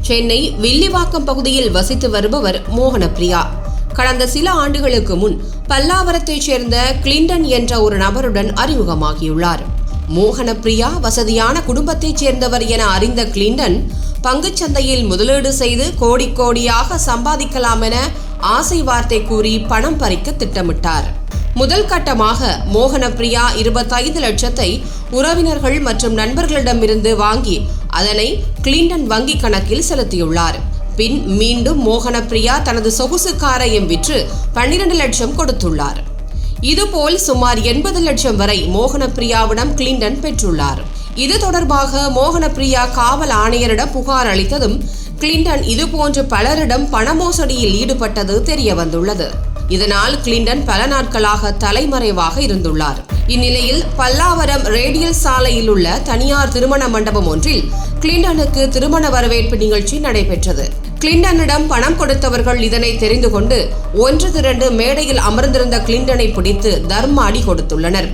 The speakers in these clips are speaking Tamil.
சென்னை வில்லிவாக்கம் பகுதியில் வசித்து வருபவர் மோகனப்பிரியா. கடந்த சில ஆண்டுகளுக்கு முன் பல்லாவரத்தைச் சேர்ந்த கிளின்டன் என்ற ஒரு நபருடன் அறிமுகமாகியுள்ளார். மோகனப்பிரியா வசதியான குடும்பத்தைச் சேர்ந்தவர் என அறிந்த கிளின்டன் பங்குச் சந்தையில் முதலீடு செய்து கோடி கோடியாக சம்பாதிக்கலாம் என ஆசை வார்த்தை கூறி பணம் பறிக்க திட்டமிட்டார். முதல் கட்டமாக மோகனப்பிரியா இருபத்தைந்து லட்சத்தை உறவினர்கள் மற்றும் நண்பர்களிடமிருந்து வாங்கி அதனை கிளின்டன் வங்கி கணக்கில் செலுத்தியுள்ளார். பின் மீண்டும் மோகனப்பிரியா தனது சொகுசு காரையும் விற்று பன்னிரண்டு லட்சம் கொடுத்துள்ளார். இதுபோல் சுமார் எண்பது லட்சம் வரை மோகனப்பிரியாவிடம் கிளின்டன் பெற்றுள்ளார். இது தொடர்பாக மோகனப்பிரியா காவல் ஆணையரிடம் புகார் அளித்ததும் கிளின்டன் இதுபோன்று பலரிடம் பண மோசடியில் ஈடுபட்டது தெரிய வந்துள்ளது இதனால் கிளின்டன் பல நாட்களாக தலைமறைவாக இருந்துள்ளார். இந்நிலையில் பல்லாவரம் ரேடியல் சாலையில் உள்ள தனியார் திருமண மண்டபம் ஒன்றில் கிளின்டனுக்கு திருமண வரவேற்பு நிகழ்ச்சி நடைபெற்றது. கிளின்டனிடம் பணம் கொடுத்தவர்கள் இதனை தெரிந்து கொண்டு ஒன்று திரண்டு மேடையில் அமர்ந்திருந்த கிளின்டனை பிடித்து தர்ம அடி கொடுத்துள்ளனர்.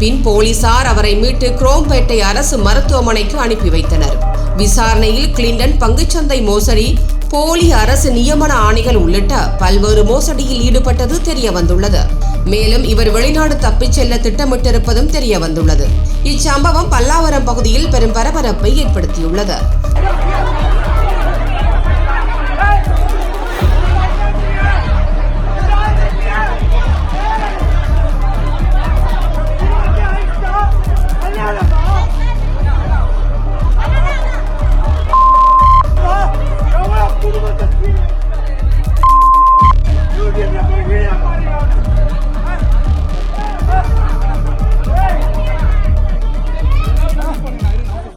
பின் போலீசார் அவரை மீட்டு குரோம்பேட்டை அரசு மருத்துவமனைக்கு அனுப்பி வைத்தனர். விசாரணையில் கிளின்டன் பங்குச்சந்தை மோசடி போலி அரசு நியமன ஆணைகள் உள்ளிட்ட பல்வேறு மோசடியில் ஈடுபட்டது தெரிய வந்துள்ளது மேலும் இவர் வெளிநாடு தப்பிச் செல்ல திட்டமிட்டிருப்பதும் தெரிய வந்துள்ளது இச்சம்பவம் பல்லாவரம் பகுதியில் பெரும் பரபரப்பை ஏற்படுத்தியுள்ளது.